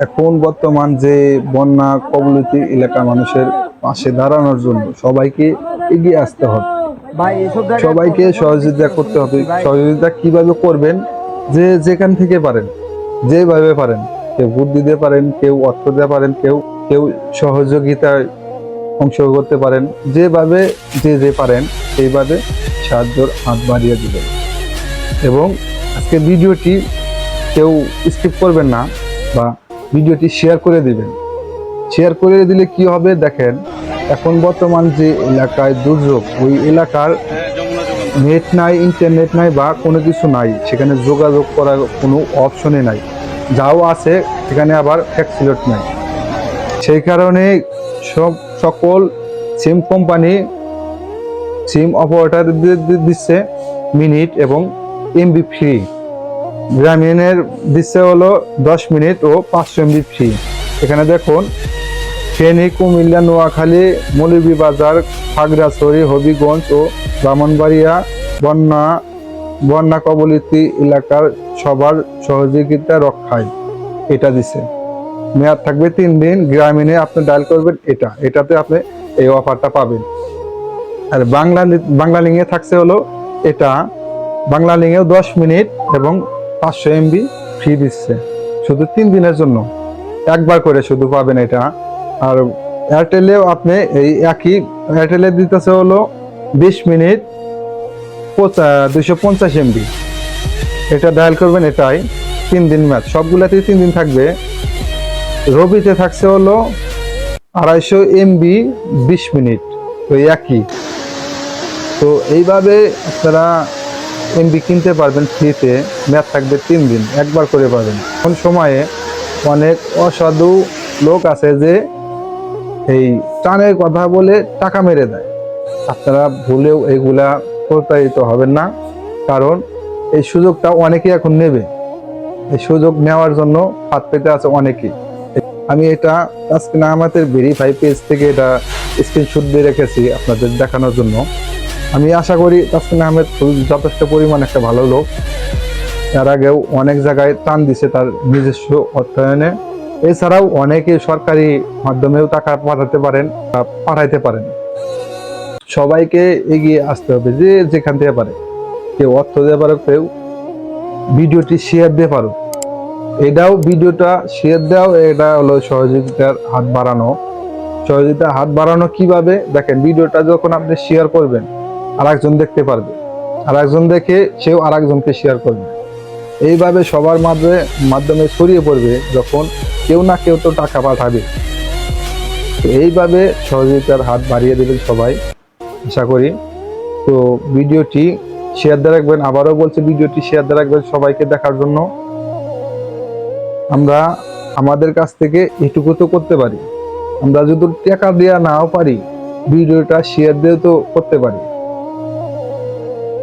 এখন বর্তমান যে বন্যা কবলিত এলাকা মানুষের পাশে দাঁড়ানোর জন্য সবাইকে এগিয়ে আসতে হবে। সবাইকে সহযোগিতা করতে হবে। সহযোগিতা কীভাবে করবেন? যে যেখান থেকে পারেন। যেভাবে পারেন। কেউ ভোট দিতে পারেন কেউ অর্থ দিতে পারেন কেউ কেউ সহযোগিতায় অংশ করতে পারেন। যেভাবে যে যে পারেন সেইভাবে সাহায্যর হাত বাড়িয়ে দিবেন। এবং আজকে ভিডিওটি কেউ স্কিপ করবেন না বা ভিডিওটি শেয়ার করে দিবেন। শেয়ার করে দিলে কি হবে দেখেন, এখন বর্তমান যে এলাকায় দুর্যোগ, ওই এলাকার নেট নাই, ইন্টারনেট নাই বা কোনো কিছু নাই, সেখানে যোগাযোগ করার কোনো অপশনে নাই। যাও আছে, সেখানে আবার ফ্যাক্সিলোট নাই। সেই কারণে সব সকল সিম কোম্পানি সিম অপারেটর দিচ্ছে মিনিট এবং এমবি ফ্রি গ্রামীণের দিচ্ছে হলো দশ মিনিট ও পাঁচশো এমবি ফ্রি এখানে দেখুন, ফেনী, কুমিল্লা, নোয়াখালী, মৌলভীবাজার, খাগড়াছড়ি, হবিগঞ্জ ও ব্রাহ্মণবাড়িয়া, বন্যা বন্যা কবলিত এলাকার সবার সহযোগিতা রক্ষায় এটা দিছে। মেয়াদ থাকবে তিন দিন, গ্রামীণে আপনি ডায়াল করবেন এটা, এটাতে আপনি এই অফারটা পাবেন। আর বাংলা বাংলা লিঙ্গে থাকছে হলো এটা, বাংলা লিঙ্গেও দশ মিনিট এবং পাঁচশো এমবি ফ্রি দিচ্ছে। শুধু তিন দিনের জন্য। একবার করে শুধু পাবেন এটা। আর এয়ারটেলেও আপনি এই একই এয়ারটেলে দিতেছে হলো বিশ মিনিট দুশো পঞ্চাশ এমবি এটা ডায়াল করবেন এটাই। তিন দিন ম্যাচ সবগুলাতেই তিন দিন থাকবে। রবিতে থাকছে হলো আড়াইশো এমবি বিশ মিনিট। ওই একই। তো এইভাবে আপনারা এমবি কিনতে পারবেন ফ্রিতে ম্যাচ থাকবে তিন দিন, একবার করে পাবেন। কোন সময়ে অনেক অসাধু লোক আছে যে এই টানের কথা বলে টাকা মেরে দেয়। আপনারা ভুলেও এগুলা প্রতারিত হবেন না, কারণ এই সুযোগটা অনেকেই এখন নেবে। এই সুযোগ নেওয়ার জন্য হাত পেতে আছে অনেকেই আমি এটা আজকে না আমাদের ভেরিফাই পেজ থেকে এটা স্ক্রিনশট দিয়ে রেখেছি আপনাদের দেখানোর জন্য। আমি আশা করি তাসকিন আহমেদ যথেষ্ট পরিমাণ একটা ভালো লোক। এর আগেও অনেক জায়গায় টান দিছে তার নিজস্ব অর্থায়নে। এছাড়াও অনেকে সরকারি মাধ্যমেও টাকা পাঠাতে পারেন পাঠাইতে পারেন। সবাইকে এগিয়ে আসতে হবে যে যেখান থেকে পারে। কেউ অর্থ দিতে পারো কেউ ভিডিওটি শেয়ার দিয়ে পারো এটাও ভিডিওটা শেয়ার দেওয়াও এটা হলো সহযোগিতার হাত বাড়ানো। সহযোগিতার হাত বাড়ানো কীভাবে? দেখেন, ভিডিওটা যখন আপনি শেয়ার করবেন আর একজন দেখতে পারবে। আর একজন দেখে সেও আর একজনকে শেয়ার করবে। এইভাবে সবার মাধ্যমে মাধ্যমে ছড়িয়ে পড়বে যখন কেউ না কেউ তো টাকা পাঠাবে। তো এইভাবে সহযোগিতার হাত বাড়িয়ে দেবেন সবাই। আশা করি। তো ভিডিওটি শেয়ার দিয়ে রাখবেন। আবারও বলছে, ভিডিওটি শেয়ার দিয়ে রাখবেন সবাইকে দেখার জন্য। আমরা আমাদের কাছ থেকে এটুকু তো করতে পারি। আমরা যদি টাকা দেওয়া নাও পারি, ভিডিওটা শেয়ার দিয়ে তো করতে পারি।